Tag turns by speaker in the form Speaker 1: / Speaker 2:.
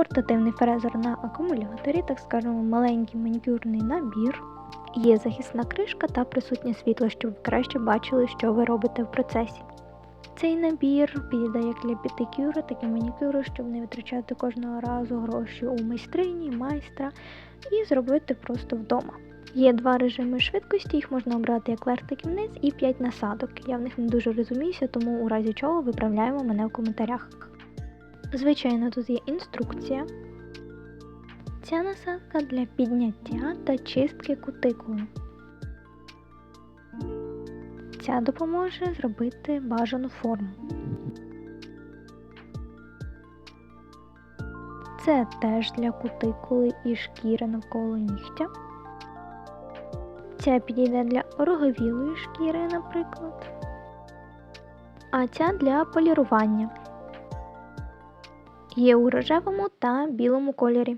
Speaker 1: портативний фрезер на акумуляторі, так скажемо, маленький манікюрний набір. Є захисна кришка та присутнє світло, щоб ви краще бачили, що ви робите в процесі. Цей набір підійде як для педикюру, так і манікюру, щоб не витрачати кожного разу гроші у майстрині, майстра і зробити просто вдома. Є два режими швидкості, їх можна обрати як вверх, так і вниз, і 5 насадок. Я в них не дуже розуміюся, тому у разі чого виправляємо мене в коментарях. Звичайно, тут є інструкція. Ця насадка для підняття та чистки кутикули. Ця допоможе зробити бажану форму. Це теж для кутикули і шкіри навколо нігтя. Ця підійде для ороговілої шкіри, наприклад. А ця для полірування. Є у рожевому та білому кольорі.